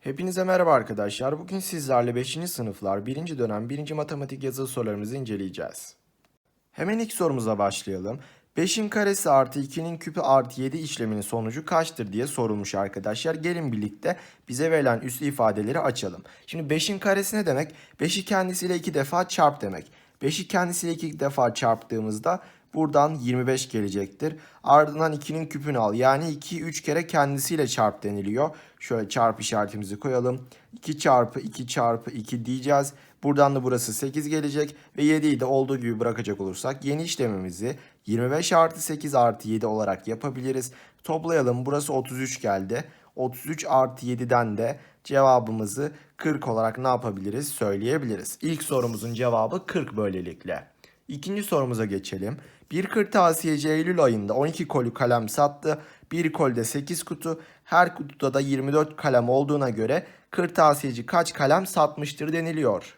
Hepinize merhaba arkadaşlar. Bugün sizlerle 5. sınıflar 1. dönem 1. matematik yazılı sorularımızı inceleyeceğiz. Hemen ilk sorumuza başlayalım. 5'in karesi artı 2'nin küpü artı 7 işleminin sonucu kaçtır diye sorulmuş arkadaşlar. Gelin birlikte bize verilen üslü ifadeleri açalım. Şimdi 5'in karesi ne demek? 5'i kendisiyle 2 defa çarp demek. 5'i kendisiyle 2 defa çarptığımızda buradan 25 gelecektir. Ardından 2'nin küpünü al. Yani 2'yi 3 kere kendisiyle çarp deniliyor. Şöyle çarp işaretimizi koyalım. 2 çarpı 2 çarpı 2 diyeceğiz. Buradan da burası 8 gelecek ve 7'yi de olduğu gibi bırakacak olursak yeni işlemimizi 25 artı 8 artı 7 olarak yapabiliriz. Toplayalım burası 33 geldi. 33 artı 7'den de cevabımızı 40 olarak ne yapabiliriz söyleyebiliriz. İlk sorumuzun cevabı 40 böylelikle. İkinci sorumuza geçelim. Bir kırtasiyeci Eylül ayında 12 koli kalem sattı. Bir kolde 8 kutu. Her kutuda da 24 kalem olduğuna göre kırtasiyeci kaç kalem satmıştır deniliyor.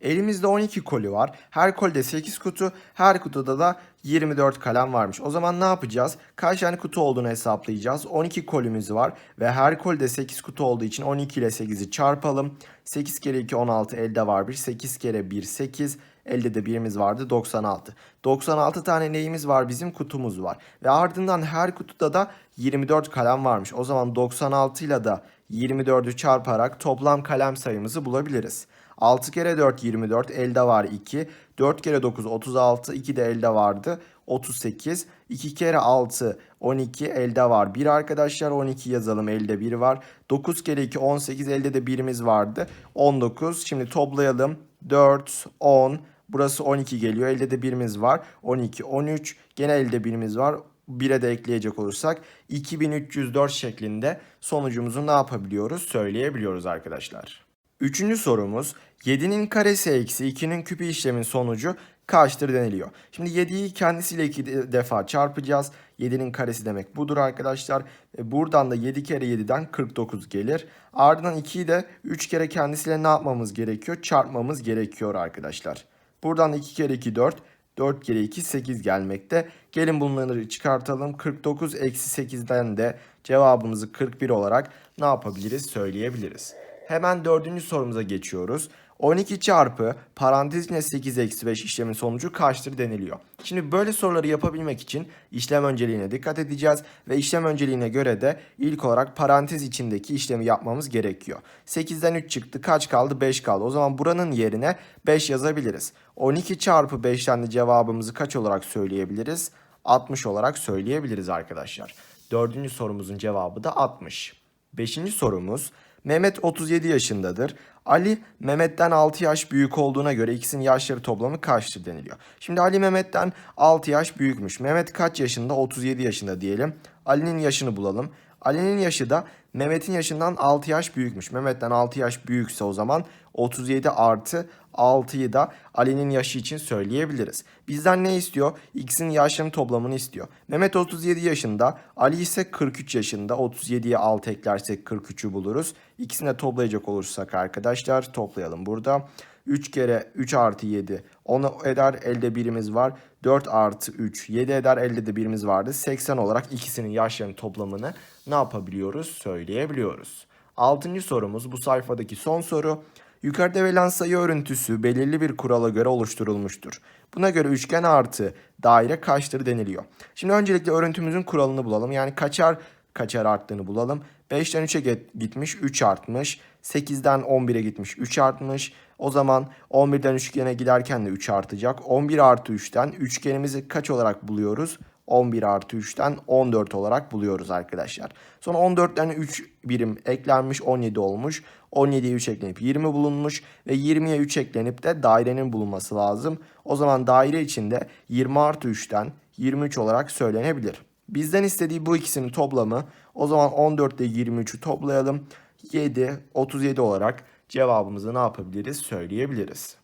Elimizde 12 koli var. Her kolde 8 kutu. Her kutuda da 24 kalem varmış. O zaman ne yapacağız? Kaç tane kutu olduğunu hesaplayacağız. 12 kolimiz var ve her kolde 8 kutu olduğu için 12 ile 8'i çarpalım. 8 kere 2 16 elde var 1. 8 kere 1 8. Elde de birimiz vardı 96. 96 tane neyimiz var bizim kutumuz var. Ve ardından her kutuda da 24 kalem varmış. O zaman 96 ile de 24'ü çarparak toplam kalem sayımızı bulabiliriz. 6 kere 4 24 elde var 2. 4 kere 9 36 2 de elde vardı 38. 2 kere 6 12 elde var 1 arkadaşlar 12 yazalım elde 1 var. 9 kere 2 18 elde de birimiz vardı 19. Şimdi toplayalım 4 10 Burası 12 geliyor. Elde de birimiz var. 12, 13. Gene elde birimiz var. 1'e de ekleyecek olursak 2304 şeklinde sonucumuzu ne yapabiliyoruz? Söyleyebiliyoruz arkadaşlar. Üçüncü sorumuz 7'nin karesi eksi 2'nin küpü işlemin sonucu kaçtır deniliyor. Şimdi 7'yi kendisiyle 2 defa çarpacağız. 7'nin karesi demek budur arkadaşlar. E, Buradan da 7 kere 7'den 49 gelir. Ardından 2'yi de 3 kere kendisiyle ne yapmamız gerekiyor? Çarpmamız gerekiyor arkadaşlar. Buradan 2 kere 2 4. 4 kere 2 8 gelmekte. Gelin bunları çıkartalım. 49 eksi 8'den de cevabımızı 41 olarak ne yapabiliriz söyleyebiliriz. Hemen dördüncü sorumuza geçiyoruz. 12 çarpı parantez içinde 8 eksi 5 işlemin sonucu kaçtır deniliyor. Şimdi böyle soruları yapabilmek için işlem önceliğine dikkat edeceğiz ve işlem önceliğine göre de ilk olarak parantez içindeki işlemi yapmamız gerekiyor. 8'den 3 çıktı kaç kaldı 5 kaldı o zaman buranın yerine 5 yazabiliriz. 12 çarpı 5'ten de cevabımızı kaç olarak söyleyebiliriz? 60 olarak söyleyebiliriz arkadaşlar. Dördüncü sorumuzun cevabı da 60. Beşinci sorumuz Mehmet 37 yaşındadır. Ali Mehmet'ten 6 yaş büyük olduğuna göre ikisinin yaşları toplamı kaçtır deniliyor. Şimdi Ali Mehmet'ten 6 yaş büyükmüş. Mehmet kaç yaşında? 37 yaşında diyelim. Ali'nin yaşını bulalım. Ali'nin yaşı da Mehmet'in yaşından 6 yaş büyükmüş. Mehmet'ten 6 yaş büyükse o zaman 37 artı 6'yı da Ali'nin yaşı için söyleyebiliriz. Bizden ne istiyor? X'in yaşlarının toplamını istiyor. Mehmet 37 yaşında, Ali ise 43 yaşında. 37'ye 6 eklersek 43'ü buluruz. İkisini de toplayacak olursak arkadaşlar toplayalım burada. 3 kere 3 artı 7 10 eder elde birimiz var. 4 artı 3 7 eder elde de birimiz vardı. 80 olarak ikisinin yaşlarının toplamını ne yapabiliyoruz söyleyebiliyoruz. Altıncı sorumuz bu sayfadaki son soru. Yukarıda verilen sayı örüntüsü belirli bir kurala göre oluşturulmuştur. Buna göre üçgen artı daire kaçtır deniliyor. Şimdi öncelikle örüntümüzün kuralını bulalım. Yani kaçar kaçar arttığını bulalım. 5'ten 3'e gitmiş 3 artmış. 8'den 11'e gitmiş 3 artmış. O zaman 11'den üçgene giderken de 3 artacak. 11 artı 3'ten üçgenimizi kaç olarak buluyoruz? 11 artı 3'ten 14 olarak buluyoruz arkadaşlar. Sonra 14'ten 3 birim eklenmiş 17 olmuş. 17'ye 3 eklenip 20 bulunmuş ve 20'ye 3 eklenip de dairenin bulunması lazım. O zaman daire içinde 20 artı 3'ten 23 olarak söylenebilir. Bizden istediği bu ikisinin toplamı o zaman 14 ile 23'ü toplayalım. 7, 37 olarak cevabımızı ne yapabiliriz söyleyebiliriz.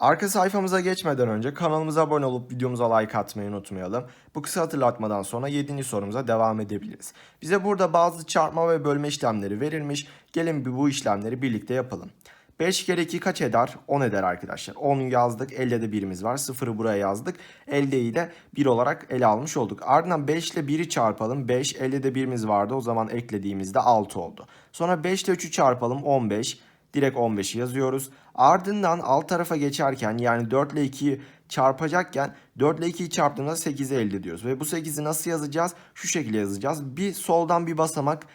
Arka sayfamıza geçmeden önce kanalımıza abone olup videomuza like atmayı unutmayalım. Bu kısa hatırlatmadan sonra 7. sorumuza devam edebiliriz. Bize burada bazı çarpma ve bölme işlemleri verilmiş. Gelin bir bu işlemleri birlikte yapalım. 5 kere 2 kaç eder? 10 eder arkadaşlar. 10 yazdık. Elde de birimiz var. 0'ı buraya yazdık. Eldeyi de 1 olarak ele almış olduk. Ardından 5 ile 1'i çarpalım. 5 elde de birimiz vardı. O zaman eklediğimizde 6 oldu. Sonra 5 ile 3'ü çarpalım. 15. Direkt 15'i yazıyoruz. Ardından alt tarafa geçerken yani 4 ile 2'yi çarpacakken 4 ile 2'yi çarptığımızda 8'i elde ediyoruz. Ve bu 8'i nasıl yazacağız? Şu şekilde yazacağız. Bir soldan bir basamak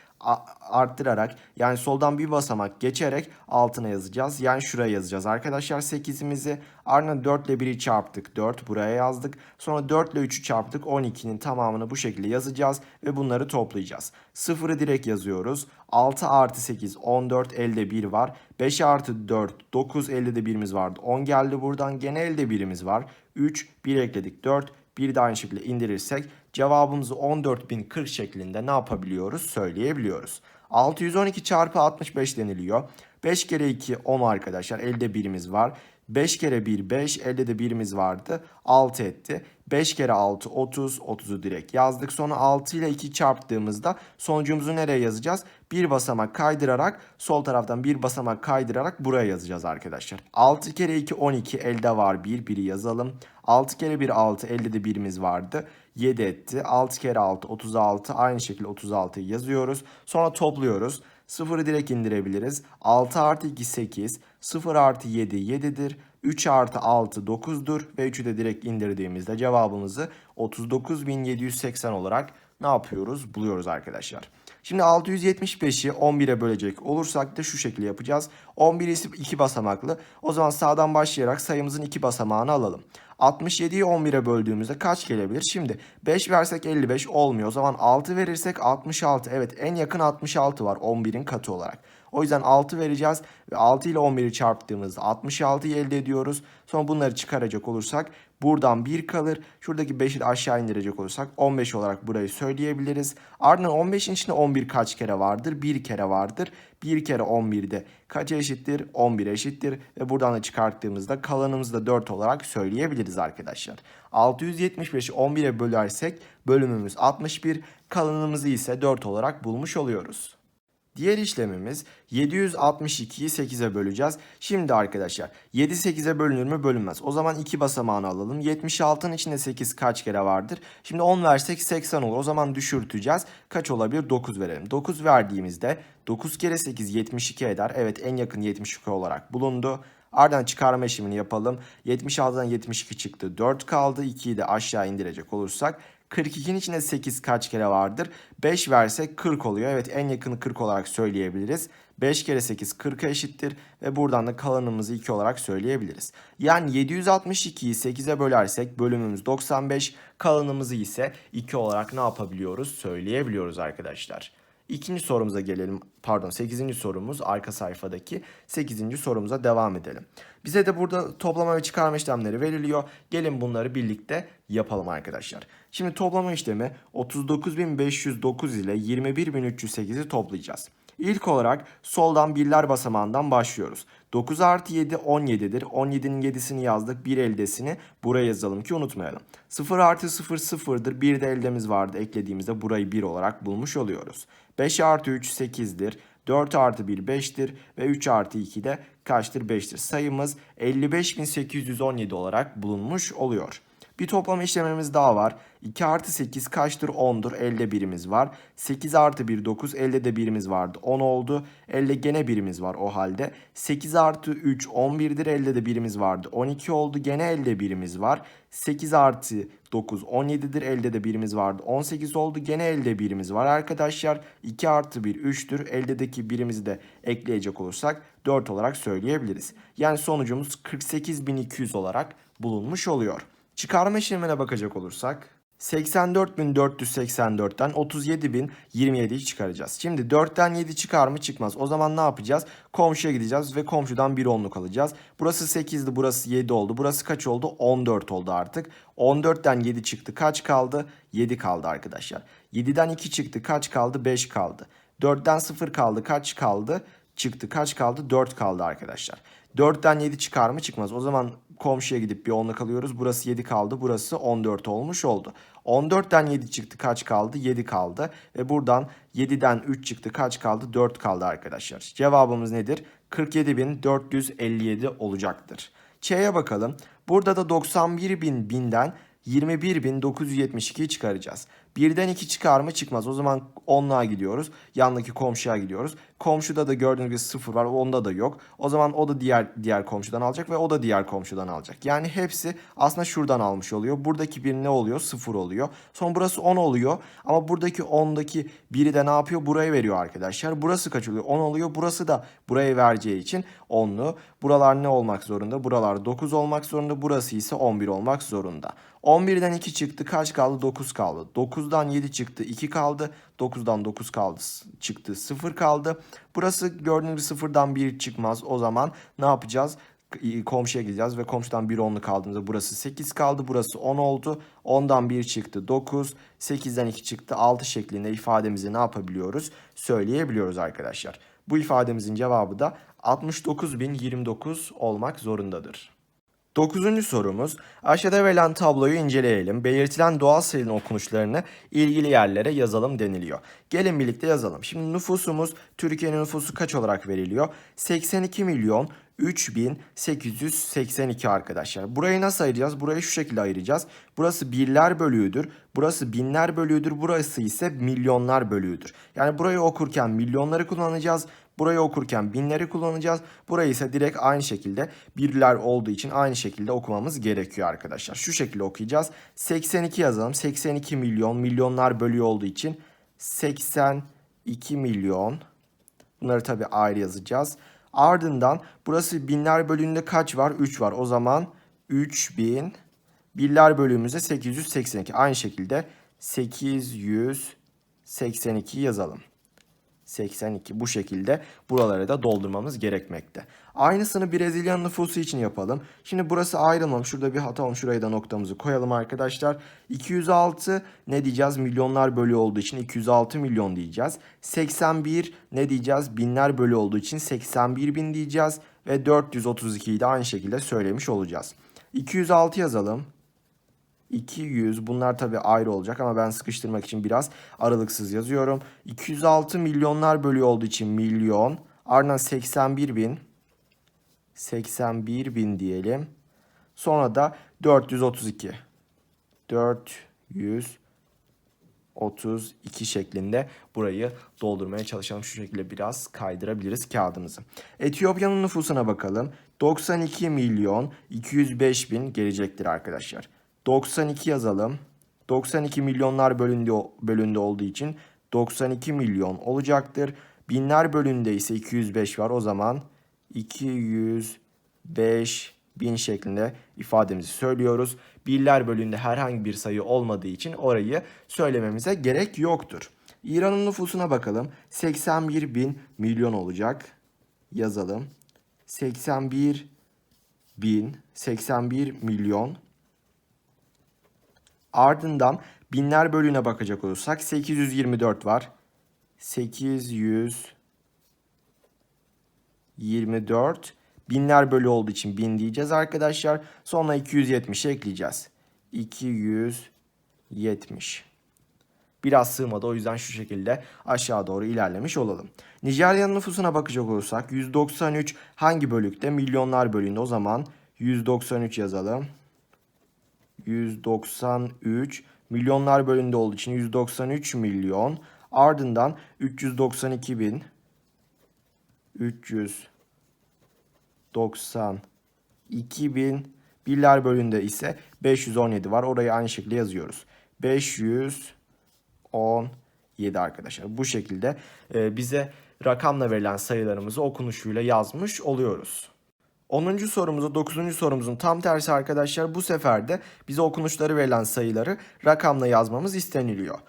arttırarak yani soldan bir basamak geçerek altına yazacağız. Yani şuraya yazacağız arkadaşlar 8'imizi. Ardından 4 ile 1'i çarptık 4 buraya yazdık. Sonra 4 ile 3'ü çarptık 12'nin tamamını bu şekilde yazacağız ve bunları toplayacağız. 0'ı direkt yazıyoruz. 6 artı 8 14 elde 1 var. 5 artı 4 9 elde de 1'imiz vardı. 10 geldi buradan gene elde 1'imiz var. 3 1 ekledik 4 bir de aynı şekilde indirirsek cevabımızı 14.040 şeklinde ne yapabiliyoruz söyleyebiliyoruz. 612 çarpı 65 deniliyor. 5 kere 2 10 arkadaşlar elde birimiz var. 5 kere 1 5 elde de birimiz vardı 6 etti. 5 kere 6 30 30'u direkt yazdık. Sonra 6 ile 2 çarptığımızda sonucumuzu nereye yazacağız? Bir basamak kaydırarak sol taraftan bir basamak kaydırarak buraya yazacağız arkadaşlar. 6 kere 2 12 elde var 1 1'i yazalım. 6 kere 1 6 elde de birimiz vardı. 7 etti. 6 kere 6 36 aynı şekilde 36'yı yazıyoruz. Sonra topluyoruz. 0'ı direkt indirebiliriz. 6 artı 2 8. 0 artı 7 7'dir. 3 artı 6 9'dur. Ve 3'ü de direkt indirdiğimizde cevabımızı 39.780 olarak ne yapıyoruz? Buluyoruz arkadaşlar. Şimdi 675'i 11'e bölecek olursak da şu şekilde yapacağız. 11 ise 2 basamaklı. O zaman sağdan başlayarak sayımızın 2 basamağını alalım. 67'yi 11'e böldüğümüzde kaç gelebilir? Şimdi 5 versek 55 olmuyor. O zaman 6 verirsek 66. Evet en yakın 66 var 11'in katı olarak. O yüzden 6 vereceğiz ve 6 ile 11'i çarptığımızda 66'yı elde ediyoruz. Sonra bunları çıkaracak olursak buradan 1 kalır. Şuradaki 5'i de aşağı indirecek olursak 15 olarak burayı söyleyebiliriz. Ardından 15'in içinde 11 kaç kere vardır? 1 kere vardır. 1 kere 11'de kaç eşittir? 11 eşittir. Ve buradan da çıkarttığımızda kalanımızı da 4 olarak söyleyebiliriz arkadaşlar. 675'i 11'e bölersek bölümümüz 61. Kalanımızı ise 4 olarak bulmuş oluyoruz. Diğer işlemimiz 762'yi 8'e böleceğiz. Şimdi arkadaşlar 7 8'e bölünür mü bölünmez. O zaman 2 basamağını alalım. 76'nın içinde 8 kaç kere vardır? Şimdi 10 versek 80 olur. O zaman düşürteceğiz. Kaç olabilir? 9 verelim. 9 verdiğimizde 9 kere 8 72 eder. Evet en yakın 72 olarak bulundu. Ardından çıkarma işlemini yapalım. 76'dan 72 çıktı. 4 kaldı. 2'yi de aşağı indirecek olursak 42'nin içinde 8 kaç kere vardır? 5 versek 40 oluyor. Evet en yakını 40 olarak söyleyebiliriz. 5 kere 8 40'a eşittir ve buradan da kalanımızı 2 olarak söyleyebiliriz. Yani 762'yi 8'e bölersek bölümümüz 95, kalanımızı ise 2 olarak ne yapabiliyoruz? Söyleyebiliyoruz arkadaşlar. İkinci sorumuza gelelim. Pardon 8. sorumuz arka sayfadaki 8. sorumuza devam edelim. Bize de burada toplama ve çıkarma işlemleri veriliyor. Gelin bunları birlikte yapalım arkadaşlar. Şimdi toplama işlemi 39.509 ile 21.308'i toplayacağız. İlk olarak soldan birler basamağından başlıyoruz. 9 artı 7 17'dir. 17'nin 7'sini yazdık. Bir eldesini buraya yazalım ki unutmayalım. 0 artı 0 0'dır. Bir de eldemiz vardı. Eklediğimizde burayı 1 olarak bulmuş oluyoruz. 5 artı 3 8'dir. 4 artı 1 5'tir ve 3 artı 2 de kaçtır 5'tir. Sayımız 55.817 olarak bulunmuş oluyor. Bir toplama işlemimiz daha var. 2 artı 8 kaçtır? 10'dur. Elde birimiz var. 8 artı 1 9. Elde de birimiz vardı. 10 oldu. Elde gene birimiz var o halde. 8 artı 3 11'dir. Elde de birimiz vardı. 12 oldu. Gene elde birimiz var. 8 artı 9 17'dir. Elde de birimiz vardı. 18 oldu. Gene elde birimiz var arkadaşlar. 2 artı 1 3'tür. Eldeki birimizi de ekleyecek olursak 4 olarak söyleyebiliriz. Yani sonucumuz 48.200 olarak bulunmuş oluyor. Çıkarma işlemine bakacak olursak 84.484'ten 37.027'yi çıkaracağız. Şimdi 4'ten 7 çıkar mı çıkmaz. O zaman ne yapacağız? Komşuya gideceğiz ve komşudan bir onluk alacağız. Burası 8'di burası 7 oldu. Burası kaç oldu? 14 oldu artık. 14'ten 7 çıktı. Kaç kaldı? 7 kaldı arkadaşlar. 7'den 2 çıktı. Kaç kaldı? 5 kaldı. 4'ten 0 kaldı. Kaç kaldı? Çıktı. Kaç kaldı? 4 kaldı arkadaşlar. 4'ten 7 çıkar mı çıkmaz. O zaman komşuya gidip bir onluk alıyoruz. Burası 7 kaldı. Burası 14 olmuş oldu. 14'ten 7 çıktı. Kaç kaldı? 7 kaldı. Ve buradan 7'den 3 çıktı. Kaç kaldı? 4 kaldı arkadaşlar. Cevabımız nedir? 47.457 olacaktır. Ç'ye bakalım. Burada da 91.000 binden 21.972'yi çıkaracağız. Birden 2 çıkar mı? Çıkmaz. O zaman 10'luğa gidiyoruz. Yandaki komşuya gidiyoruz. Komşuda da gördüğünüz gibi 0 var. Onda da yok. O zaman o da diğer diğer komşudan alacak ve o da diğer komşudan alacak. Yani hepsi aslında şuradan almış oluyor. Buradaki bir ne oluyor? 0 oluyor. Son burası 10 oluyor. Ama buradaki 10'daki biri de ne yapıyor? Buraya veriyor arkadaşlar. Burası kaç oluyor? 10 oluyor. Burası da buraya vereceği için 10'lu. Buralar ne olmak zorunda? Buralar 9 olmak zorunda. Burası ise 11 olmak zorunda. 11'den 2 çıktı. Kaç kaldı? 9 kaldı. 9'dan 7 çıktı. 2 kaldı. 9'dan 9 kaldı. Çıktı. 0 kaldı. Burası gördüğünüz gibi sıfırdan 1 çıkmaz. O zaman ne yapacağız? Komşuya gideceğiz ve komşudan 1 onlu kaldığımızda burası 8 kaldı. Burası 10 oldu. 10'dan 1 çıktı 9. 8'den 2 çıktı 6 şeklinde ifademizi ne yapabiliyoruz? Söyleyebiliyoruz arkadaşlar. Bu ifademizin cevabı da 69.029 olmak zorundadır. Dokuzuncu sorumuz. Aşağıda verilen tabloyu inceleyelim. Belirtilen doğal sayının okunuşlarını ilgili yerlere yazalım deniliyor. Gelin birlikte yazalım. Şimdi nüfusumuz Türkiye'nin nüfusu kaç olarak veriliyor? 82 milyon 3882 arkadaşlar. Burayı nasıl ayıracağız? Burayı şu şekilde ayıracağız. Burası birler bölüğüdür. Burası binler bölüğüdür. Burası ise milyonlar bölüğüdür. Yani burayı okurken milyonları kullanacağız. Burayı okurken binleri kullanacağız. Burayı ise direkt aynı şekilde birler olduğu için aynı şekilde okumamız gerekiyor arkadaşlar. Şu şekilde okuyacağız. 82 yazalım. 82 milyon milyonlar bölüğü olduğu için 82 milyon. Bunları tabii ayrı yazacağız. Ardından burası binler bölüğünde kaç var? 3 var. O zaman 3000 birler bölüğümüzde 882. Aynı şekilde 882 yazalım. 82 bu şekilde buraları da doldurmamız gerekmekte. Aynısını Brezilya nüfusu için yapalım. Şimdi burası ayrılmamış. Şurada bir hata olmuş. Şuraya da noktamızı koyalım arkadaşlar. 206 ne diyeceğiz? Milyonlar bölü olduğu için 206 milyon diyeceğiz. 81 ne diyeceğiz? Binler bölü olduğu için 81 bin diyeceğiz. Ve 432'yi de aynı şekilde söylemiş olacağız. 206 yazalım. 200 bunlar tabi ayrı olacak ama ben sıkıştırmak için biraz aralıksız yazıyorum. 206 milyonlar bölü olduğu için milyon. Ardından 81 bin. 81 bin diyelim. Sonra da 432. 432 şeklinde burayı doldurmaya çalışalım. Şu şekilde biraz kaydırabiliriz kağıdımızı. Etiyopya'nın nüfusuna bakalım. 92 milyon 205 bin gelecektir arkadaşlar. 92 yazalım. 92 milyonlar bölünde, bölünde olduğu için 92 milyon olacaktır. Binler bölünde ise 205 var. O zaman 205 bin şeklinde ifademizi söylüyoruz. Birler bölünde herhangi bir sayı olmadığı için orayı söylememize gerek yoktur. İran'ın nüfusuna bakalım. 81 bin milyon olacak. Yazalım. 81 bin, 81 milyon Ardından binler bölüğüne bakacak olursak 824 var. 824 binler bölü olduğu için 1000 diyeceğiz arkadaşlar. Sonra 270 ekleyeceğiz. 270. Biraz sığmadı o yüzden şu şekilde aşağı doğru ilerlemiş olalım. Nijerya'nın nüfusuna bakacak olursak 193 hangi bölükte? Milyonlar bölüğünde o zaman 193 yazalım. 193 milyonlar bölünde olduğu için 193 milyon. Ardından 392 bin 392 bin birler bölünde ise 517 var. Orayı aynı şekilde yazıyoruz. 517 arkadaşlar. Bu şekilde e, bize rakamla verilen sayılarımızı okunuşuyla yazmış oluyoruz. 10. sorumuzu 9. sorumuzun tam tersi arkadaşlar bu sefer de bize okunuşları verilen sayıları rakamla yazmamız isteniliyor.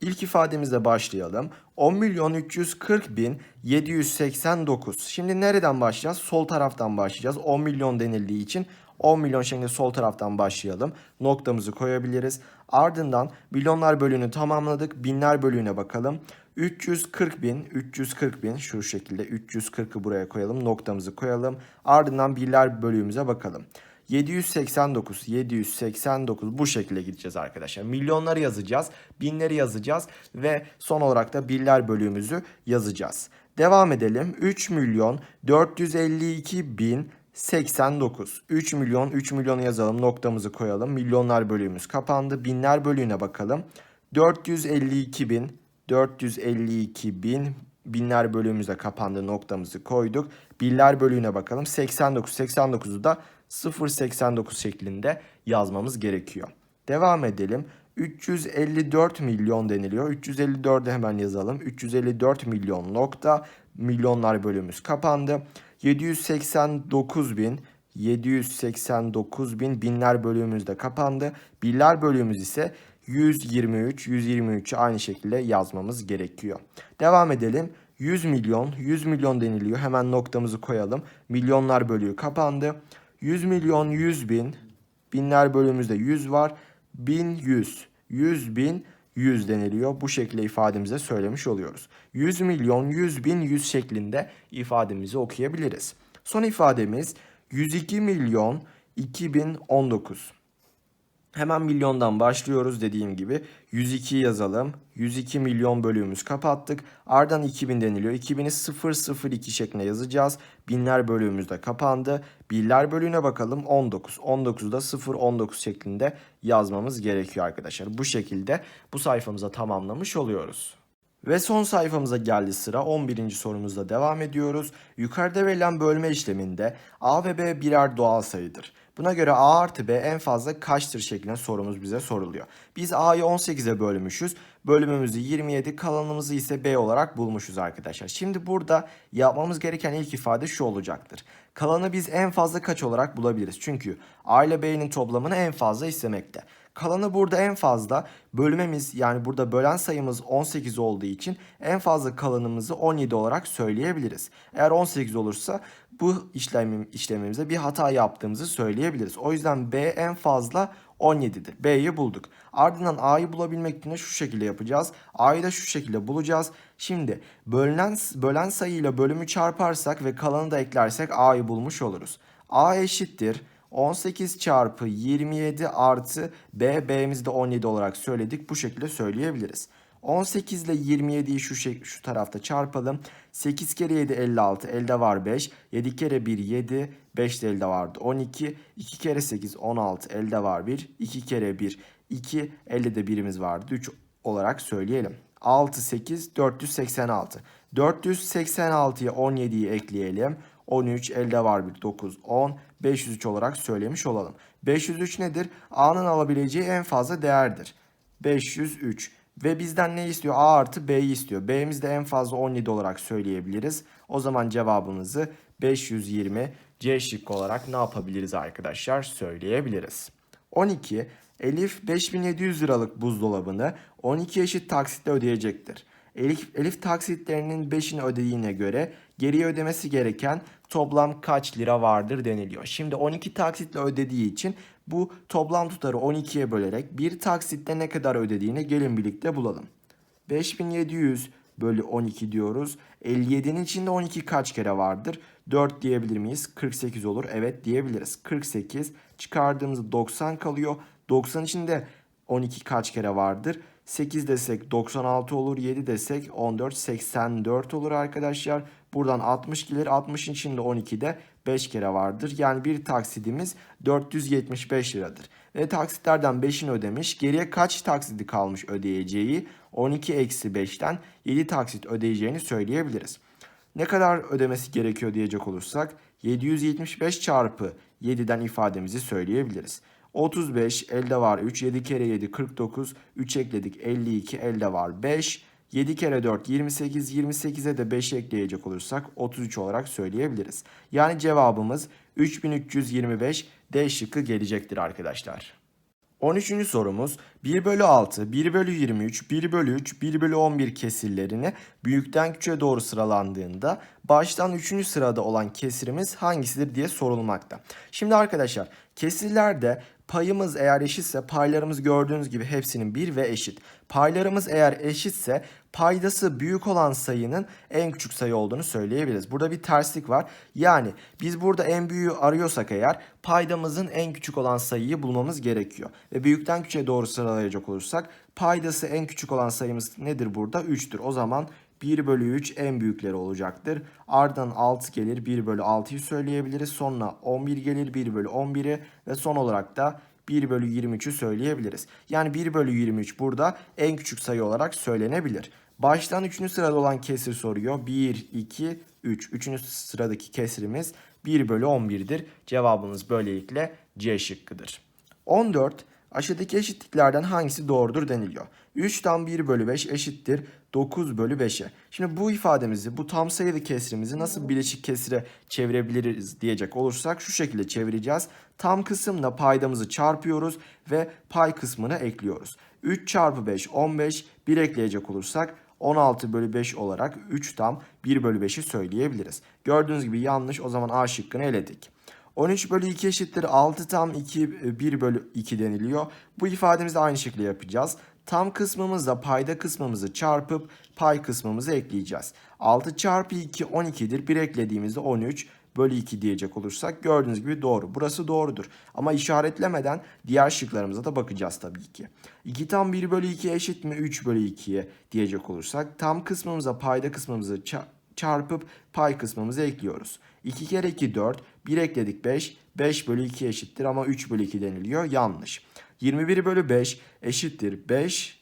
İlk ifademizle başlayalım. 10 milyon 340 bin 789. Şimdi nereden başlayacağız? Sol taraftan başlayacağız. 10 milyon denildiği için 10 milyon şeklinde sol taraftan başlayalım. Noktamızı koyabiliriz. Ardından milyonlar bölüğünü tamamladık. Binler bölüğüne bakalım. 340 bin, 340 bin şu şekilde 340'ı buraya koyalım. Noktamızı koyalım. Ardından birler bölüğümüze bakalım. 789, 789 bu şekilde gideceğiz arkadaşlar. Milyonları yazacağız, binleri yazacağız ve son olarak da birler bölüğümüzü yazacağız. Devam edelim. 3 milyon 452 bin 89. 3 milyon 3 milyonu yazalım noktamızı koyalım. Milyonlar bölüğümüz kapandı. Binler bölüğüne bakalım. 452 bin 452 bin binler bölüğümüzde kapandı noktamızı koyduk. Birler bölüğüne bakalım. 89 89'u da 0.89 şeklinde yazmamız gerekiyor. Devam edelim. 354 milyon deniliyor. 354'ü hemen yazalım. 354 milyon nokta milyonlar bölümümüz kapandı. 789 bin 789 bin binler bölümümüz de kapandı. Birler bölümümüz ise 123 123'ü aynı şekilde yazmamız gerekiyor. Devam edelim. 100 milyon 100 milyon deniliyor. Hemen noktamızı koyalım. Milyonlar bölüğü kapandı. 100 milyon 100 bin binler bölümümüzde 100 var. 1100 100 bin 100 deniliyor. Bu şekilde ifademize söylemiş oluyoruz. 100 milyon 100 bin 100 şeklinde ifademizi okuyabiliriz. Son ifademiz 102 milyon 2019. Hemen milyondan başlıyoruz dediğim gibi. 102 yazalım. 102 milyon bölüğümüz kapattık. Ardından 2000 deniliyor. 2000'i 002 şeklinde yazacağız. Binler bölüğümüz de kapandı. Birler bölüğüne bakalım. 19. 19'u da 019 şeklinde yazmamız gerekiyor arkadaşlar. Bu şekilde bu sayfamıza tamamlamış oluyoruz. Ve son sayfamıza geldi sıra 11. sorumuzda devam ediyoruz. Yukarıda verilen bölme işleminde A ve B birer doğal sayıdır. Buna göre A artı B en fazla kaçtır şeklinde sorumuz bize soruluyor. Biz A'yı 18'e bölmüşüz. Bölümümüzü 27, kalanımızı ise B olarak bulmuşuz arkadaşlar. Şimdi burada yapmamız gereken ilk ifade şu olacaktır. Kalanı biz en fazla kaç olarak bulabiliriz? Çünkü A ile B'nin toplamını en fazla istemekte. Kalanı burada en fazla bölmemiz yani burada bölen sayımız 18 olduğu için en fazla kalanımızı 17 olarak söyleyebiliriz. Eğer 18 olursa bu işlem, işlemimize bir hata yaptığımızı söyleyebiliriz. O yüzden B en fazla 17'dir. B'yi bulduk. Ardından A'yı bulabilmek için de şu şekilde yapacağız. A'yı da şu şekilde bulacağız. Şimdi bölen, bölen sayıyla bölümü çarparsak ve kalanı da eklersek A'yı bulmuş oluruz. A eşittir 18 çarpı 27 artı B, B'mizi de 17 olarak söyledik. Bu şekilde söyleyebiliriz. 18 ile 27'yi şu, şey, şu tarafta çarpalım. 8 kere 7 56. Elde var 5. 7 kere 1 7. 5 de elde vardı 12. 2 kere 8 16. Elde var 1. 2 kere 1 2. Elde de birimiz vardı. 3 olarak söyleyelim. 6 8 486. 486'ya 17'yi ekleyelim. 13 elde var bir 9 10 503 olarak söylemiş olalım. 503 nedir? A'nın alabileceği en fazla değerdir. 503 ve bizden ne istiyor? A artı B'yi istiyor. B'miz de en fazla 17 olarak söyleyebiliriz. O zaman cevabımızı 520 C şıkkı olarak ne yapabiliriz arkadaşlar? Söyleyebiliriz. 12. Elif 5700 liralık buzdolabını 12 eşit taksitle ödeyecektir. Elif, Elif taksitlerinin 5'ini ödediğine göre geriye ödemesi gereken toplam kaç lira vardır deniliyor. Şimdi 12 taksitle ödediği için bu toplam tutarı 12'ye bölerek bir taksitte ne kadar ödediğini gelin birlikte bulalım. 5700 bölü 12 diyoruz. 57'nin içinde 12 kaç kere vardır? 4 diyebilir miyiz? 48 olur. Evet diyebiliriz. 48 çıkardığımızda 90 kalıyor. 90 içinde 12 kaç kere vardır? 8 desek 96 olur. 7 desek 14 84 olur arkadaşlar. Buradan 60 gelir. 60'ın içinde 12 de 5 kere vardır. Yani bir taksidimiz 475 liradır. Ve taksitlerden 5'ini ödemiş. Geriye kaç taksidi kalmış ödeyeceği? 12 eksi 5'ten 7 taksit ödeyeceğini söyleyebiliriz. Ne kadar ödemesi gerekiyor diyecek olursak 775 çarpı 7'den ifademizi söyleyebiliriz. 35 elde var 3 7 kere 7 49 3 ekledik 52 elde var 5 7 kere 4 28 28'e de 5 ekleyecek olursak 33 olarak söyleyebiliriz. Yani cevabımız 3325 D şıkkı gelecektir arkadaşlar. 13. sorumuz 1 bölü 6, 1 bölü 23, 1 bölü 3, 1 bölü 11 kesirlerini büyükten küçüğe doğru sıralandığında baştan 3. sırada olan kesirimiz hangisidir diye sorulmakta. Şimdi arkadaşlar kesirlerde payımız eğer eşitse paylarımız gördüğünüz gibi hepsinin 1 ve eşit. Paylarımız eğer eşitse paydası büyük olan sayının en küçük sayı olduğunu söyleyebiliriz. Burada bir terslik var. Yani biz burada en büyüğü arıyorsak eğer paydamızın en küçük olan sayıyı bulmamız gerekiyor. Ve büyükten küçüğe doğru sıralayacak olursak paydası en küçük olan sayımız nedir burada? 3'tür. O zaman 1 bölü 3 en büyükleri olacaktır. Ardından 6 gelir 1 bölü 6'yı söyleyebiliriz. Sonra 11 gelir 1 bölü 11'i ve son olarak da 1 bölü 23'ü söyleyebiliriz. Yani 1 bölü 23 burada en küçük sayı olarak söylenebilir. Baştan 3. sırada olan kesir soruyor. 1, 2, 3. 3. sıradaki kesirimiz 1 bölü 11'dir. Cevabımız böylelikle C şıkkıdır. 14. Aşağıdaki eşitliklerden hangisi doğrudur deniliyor. 3 tam 1 bölü 5 eşittir 9 bölü 5'e. Şimdi bu ifademizi, bu tam sayılı kesrimizi nasıl bileşik kesire çevirebiliriz diyecek olursak şu şekilde çevireceğiz. Tam kısımla paydamızı çarpıyoruz ve pay kısmını ekliyoruz. 3 çarpı 5 15, 1 ekleyecek olursak 16 bölü 5 olarak 3 tam 1 bölü 5'i söyleyebiliriz. Gördüğünüz gibi yanlış o zaman A şıkkını eledik. 13 bölü 2 eşittir 6 tam 2 1 bölü 2 deniliyor. Bu ifademizi de aynı şekilde yapacağız. Tam kısmımızla payda kısmımızı çarpıp pay kısmımızı ekleyeceğiz. 6 çarpı 2 12'dir. 1 eklediğimizde 13 bölü 2 diyecek olursak gördüğünüz gibi doğru. Burası doğrudur. Ama işaretlemeden diğer şıklarımıza da bakacağız tabii ki. 2 tam 1 bölü 2 eşit mi 3 bölü 2'ye diyecek olursak tam kısmımıza payda kısmımızı ça- çarpıp pay kısmımızı ekliyoruz. 2 kere 2 4, 1 ekledik 5, 5 bölü 2 eşittir ama 3 bölü 2 deniliyor. Yanlış. 21 bölü 5 eşittir 5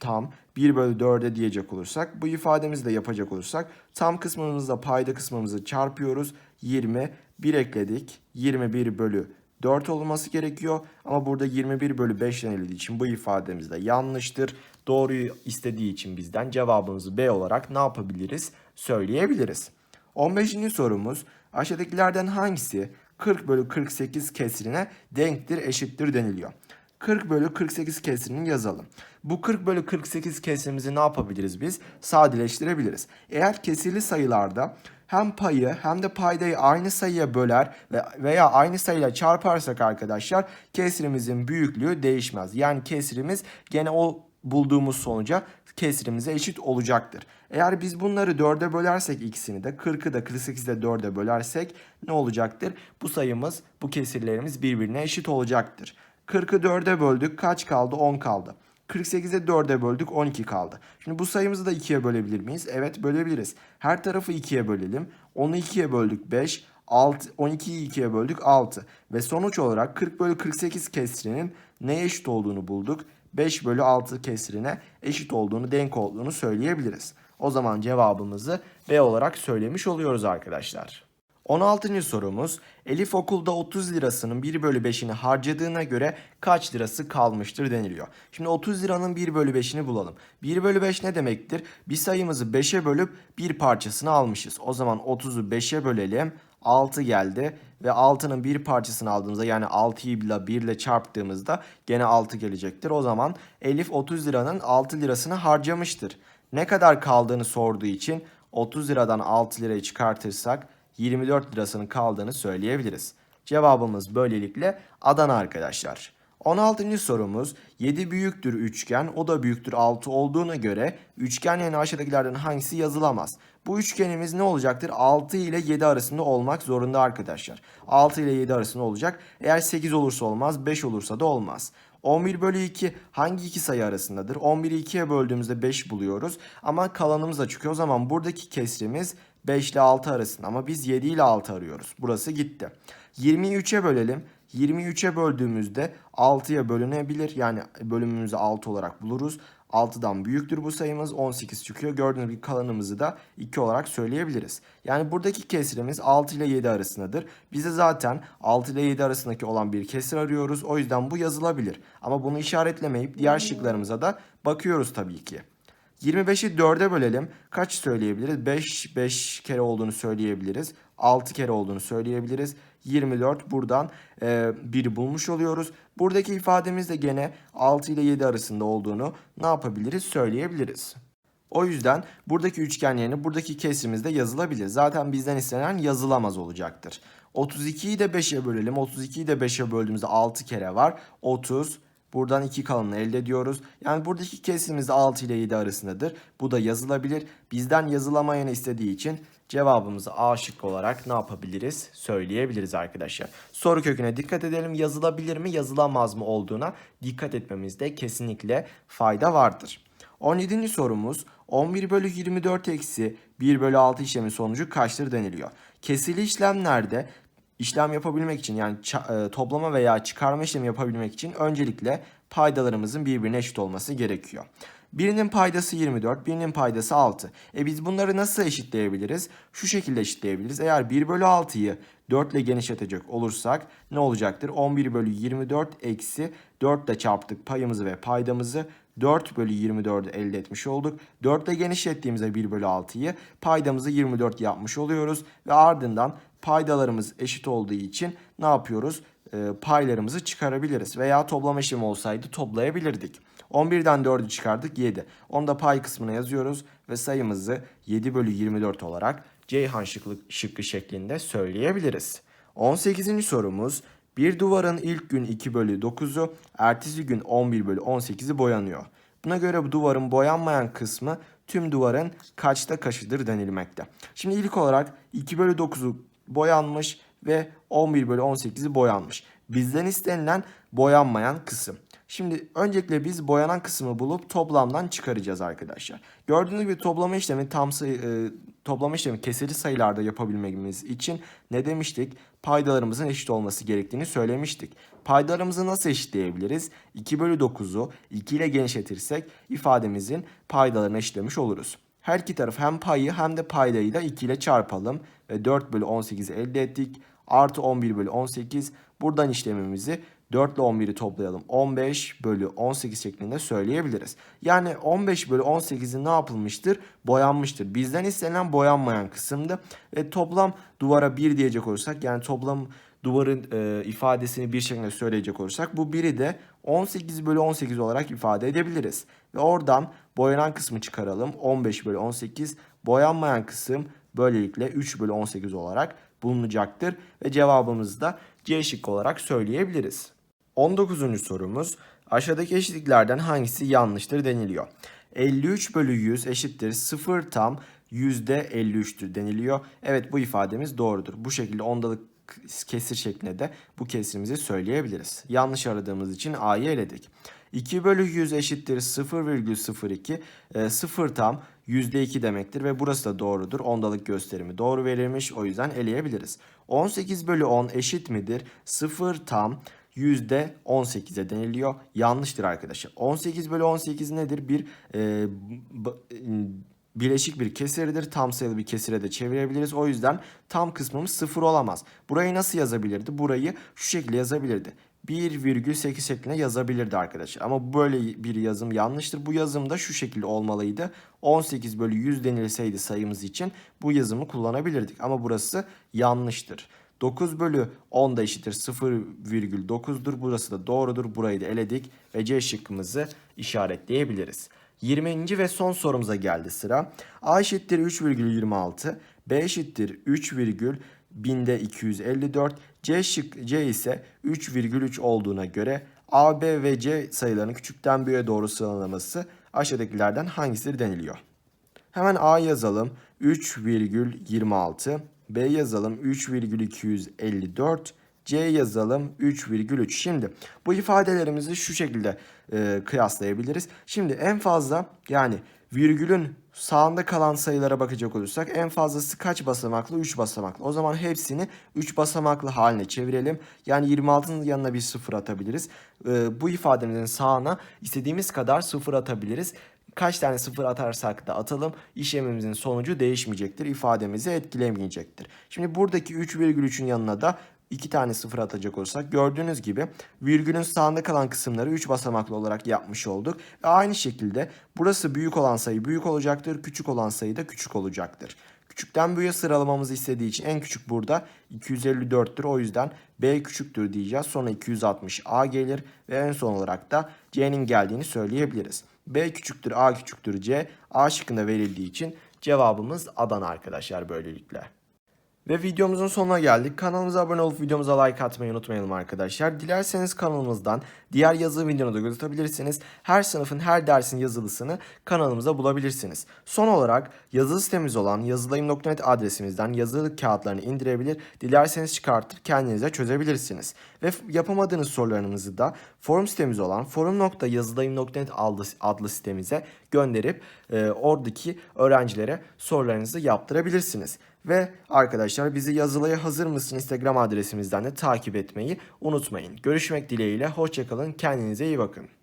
tam 1 bölü 4'e diyecek olursak bu ifademizi de yapacak olursak tam kısmımızla payda kısmımızı çarpıyoruz. 20 1 ekledik 21 bölü 4 olması gerekiyor ama burada 21 bölü 5 denildiği için bu ifademiz de yanlıştır. Doğruyu istediği için bizden cevabımızı B olarak ne yapabiliriz? Söyleyebiliriz. 15. sorumuz aşağıdakilerden hangisi 40 bölü 48 kesrine denktir eşittir deniliyor. 40 bölü 48 kesirini yazalım. Bu 40 bölü 48 kesrimizi ne yapabiliriz biz? Sadeleştirebiliriz. Eğer kesirli sayılarda hem payı hem de paydayı aynı sayıya böler ve veya aynı sayıyla çarparsak arkadaşlar kesrimizin büyüklüğü değişmez. Yani kesrimiz gene o bulduğumuz sonuca kesrimize eşit olacaktır. Eğer biz bunları 4'e bölersek ikisini de 40'ı da 48'i de 4'e bölersek ne olacaktır? Bu sayımız, bu kesirlerimiz birbirine eşit olacaktır. 40'ı 4'e böldük kaç kaldı? 10 kaldı. 48'e 4'e böldük 12 kaldı. Şimdi bu sayımızı da 2'ye bölebilir miyiz? Evet bölebiliriz. Her tarafı 2'ye bölelim. 10'u 2'ye böldük 5. 6, 12'yi 2'ye böldük 6. Ve sonuç olarak 40 bölü 48 kesrinin neye eşit olduğunu bulduk. 5 bölü 6 kesrine eşit olduğunu, denk olduğunu söyleyebiliriz. O zaman cevabımızı B olarak söylemiş oluyoruz arkadaşlar. 16. sorumuz Elif okulda 30 lirasının 1 bölü 5'ini harcadığına göre kaç lirası kalmıştır deniliyor. Şimdi 30 liranın 1 bölü 5'ini bulalım. 1 bölü 5 ne demektir? Bir sayımızı 5'e bölüp bir parçasını almışız. O zaman 30'u 5'e bölelim. 6 geldi ve 6'nın bir parçasını aldığımızda yani 6'yı ile 1 ile çarptığımızda gene 6 gelecektir. O zaman Elif 30 liranın 6 lirasını harcamıştır. Ne kadar kaldığını sorduğu için 30 liradan 6 lirayı çıkartırsak 24 lirasının kaldığını söyleyebiliriz. Cevabımız böylelikle Adana arkadaşlar. 16. sorumuz 7 büyüktür üçgen o da büyüktür 6 olduğuna göre üçgen yani aşağıdakilerden hangisi yazılamaz? Bu üçgenimiz ne olacaktır? 6 ile 7 arasında olmak zorunda arkadaşlar. 6 ile 7 arasında olacak. Eğer 8 olursa olmaz 5 olursa da olmaz. 11 bölü 2 hangi iki sayı arasındadır? 11'i 2'ye böldüğümüzde 5 buluyoruz. Ama kalanımız da çıkıyor. O zaman buradaki kesrimiz 5 ile 6 arasında. Ama biz 7 ile 6 arıyoruz. Burası gitti. 20'yi 3'e bölelim. 23'e böldüğümüzde 6'ya bölünebilir. Yani bölümümüzü 6 olarak buluruz. 6'dan büyüktür bu sayımız. 18 çıkıyor. Gördüğünüz gibi kalanımızı da 2 olarak söyleyebiliriz. Yani buradaki kesrimiz 6 ile 7 arasındadır. Bize zaten 6 ile 7 arasındaki olan bir kesir arıyoruz. O yüzden bu yazılabilir. Ama bunu işaretlemeyip diğer şıklarımıza da bakıyoruz tabii ki. 25'i 4'e bölelim. Kaç söyleyebiliriz? 5 5 kere olduğunu söyleyebiliriz. 6 kere olduğunu söyleyebiliriz. 24 buradan e, 1 bulmuş oluyoruz. Buradaki ifademiz de gene 6 ile 7 arasında olduğunu ne yapabiliriz? Söyleyebiliriz. O yüzden buradaki üçgen yerine buradaki kesrimizde yazılabilir. Zaten bizden istenen yazılamaz olacaktır. 32'yi de 5'e bölelim. 32'yi de 5'e böldüğümüzde 6 kere var. 30 Buradan 2 kalanını elde ediyoruz. Yani buradaki kesimimiz de 6 ile 7 arasındadır. Bu da yazılabilir. Bizden yazılamayanı istediği için cevabımızı A şıkkı olarak ne yapabiliriz? Söyleyebiliriz arkadaşlar. Soru köküne dikkat edelim. Yazılabilir mi, yazılamaz mı olduğuna dikkat etmemizde kesinlikle fayda vardır. 17. sorumuz 11 bölü 24 eksi 1 bölü 6 işlemin sonucu kaçtır deniliyor. Kesili işlemlerde işlem yapabilmek için yani e, toplama veya çıkarma işlemi yapabilmek için öncelikle paydalarımızın birbirine eşit olması gerekiyor. Birinin paydası 24, birinin paydası 6. E biz bunları nasıl eşitleyebiliriz? Şu şekilde eşitleyebiliriz. Eğer 1 bölü 6'yı 4 ile genişletecek olursak ne olacaktır? 11 bölü 24 eksi 4 ile çarptık payımızı ve paydamızı 4 bölü 24'ü elde etmiş olduk. 4 ile genişlettiğimizde 1 bölü 6'yı paydamızı 24 yapmış oluyoruz. Ve ardından paydalarımız eşit olduğu için ne yapıyoruz? Ee, paylarımızı çıkarabiliriz. Veya toplama işlemi olsaydı toplayabilirdik. 11'den 4'ü çıkardık 7. Onu da pay kısmına yazıyoruz ve sayımızı 7 bölü 24 olarak Ceyhan şıkkı, şıkkı şeklinde söyleyebiliriz. 18. sorumuz bir duvarın ilk gün 2 bölü 9'u, ertesi gün 11 bölü 18'i boyanıyor. Buna göre bu duvarın boyanmayan kısmı tüm duvarın kaçta kaçıdır denilmekte. Şimdi ilk olarak 2 bölü 9'u boyanmış ve 11 bölü 18'i boyanmış. Bizden istenilen boyanmayan kısım. Şimdi öncelikle biz boyanan kısmı bulup toplamdan çıkaracağız arkadaşlar. Gördüğünüz gibi toplama işlemi tam sayı, e, toplama işlemi kesiri sayılarda yapabilmemiz için ne demiştik? Paydalarımızın eşit olması gerektiğini söylemiştik. Paydalarımızı nasıl eşitleyebiliriz? 2 bölü 9'u 2 ile genişletirsek ifademizin paydalarını eşitlemiş oluruz. Her iki taraf hem payı hem de paydayı da 2 ile çarpalım ve 4 bölü 18'i elde ettik. Artı 11 bölü 18 buradan işlemimizi 4 ile 11'i toplayalım. 15 bölü 18 şeklinde söyleyebiliriz. Yani 15 bölü 18'i ne yapılmıştır? Boyanmıştır. Bizden istenilen boyanmayan kısımdı. Ve toplam duvara 1 diyecek olursak yani toplam duvarın e, ifadesini bir şekilde söyleyecek olursak bu biri de 18 bölü 18 olarak ifade edebiliriz. Ve oradan boyanan kısmı çıkaralım. 15 bölü 18 boyanmayan kısım böylelikle 3 bölü 18 olarak bulunacaktır. Ve cevabımızı da C şıkkı olarak söyleyebiliriz. 19. sorumuz aşağıdaki eşitliklerden hangisi yanlıştır deniliyor. 53 bölü 100 eşittir 0 tam %53'tür deniliyor. Evet bu ifademiz doğrudur. Bu şekilde ondalık kesir şeklinde de bu kesirimizi söyleyebiliriz. Yanlış aradığımız için A'yı eledik. 2 bölü 100 eşittir 0,02 e, 0 tam %2 demektir ve burası da doğrudur. Ondalık gösterimi doğru verilmiş o yüzden eleyebiliriz. 18 bölü 10 eşit midir? 0 tam %18'e deniliyor. Yanlıştır arkadaşlar. 18 bölü 18 nedir? Bir e, bileşik bir kesirdir. Tam sayılı bir kesire de çevirebiliriz. O yüzden tam kısmımız 0 olamaz. Burayı nasıl yazabilirdi? Burayı şu şekilde yazabilirdi. 1,8 şeklinde yazabilirdi arkadaşlar. Ama böyle bir yazım yanlıştır. Bu yazım da şu şekilde olmalıydı. 18 bölü 100 denilseydi sayımız için bu yazımı kullanabilirdik. Ama burası yanlıştır. 9 bölü 10 da eşittir 0,9'dur. Burası da doğrudur. Burayı da eledik ve C şıkkımızı işaretleyebiliriz. 20. ve son sorumuza geldi sıra. A eşittir 3,26, B eşittir 3, binde 254, C, şık, C ise 3,3 olduğuna göre A, B ve C sayılarının küçükten büyüğe doğru sıralaması aşağıdakilerden hangisidir deniliyor. Hemen A yazalım 3,26, B yazalım 3,254, C yazalım 3,3. Şimdi bu ifadelerimizi şu şekilde e, kıyaslayabiliriz. Şimdi en fazla yani virgülün sağında kalan sayılara bakacak olursak en fazlası kaç basamaklı? 3 basamaklı. O zaman hepsini 3 basamaklı haline çevirelim. Yani 26'nın yanına bir sıfır atabiliriz. E, bu ifademizin sağına istediğimiz kadar sıfır atabiliriz. Kaç tane sıfır atarsak da atalım işlemimizin sonucu değişmeyecektir. ifademizi etkilemeyecektir. Şimdi buradaki 3,3'ün yanına da 2 tane sıfır atacak olursak gördüğünüz gibi virgülün sağında kalan kısımları 3 basamaklı olarak yapmış olduk. Ve aynı şekilde burası büyük olan sayı büyük olacaktır. Küçük olan sayı da küçük olacaktır. Küçükten büyüğe sıralamamızı istediği için en küçük burada 254'tür. O yüzden B küçüktür diyeceğiz. Sonra 260 A gelir ve en son olarak da C'nin geldiğini söyleyebiliriz. B küçüktür A küçüktür C A şıkkında verildiği için cevabımız Adana arkadaşlar böylelikle. Ve videomuzun sonuna geldik. Kanalımıza abone olup videomuza like atmayı unutmayalım arkadaşlar. Dilerseniz kanalımızdan diğer yazılı videonu da göz. Her sınıfın her dersin yazılısını kanalımıza bulabilirsiniz. Son olarak yazılı sitemiz olan yazılayım.net adresimizden yazılı kağıtlarını indirebilir. Dilerseniz çıkartıp kendinize çözebilirsiniz. Ve yapamadığınız sorularınızı da forum sitemiz olan forum.yazılayım.net adlı sitemize gönderip e, oradaki öğrencilere sorularınızı yaptırabilirsiniz. Ve arkadaşlar bizi yazılıya hazır mısın Instagram adresimizden de takip etmeyi unutmayın. Görüşmek dileğiyle hoşçakalın kendinize iyi bakın.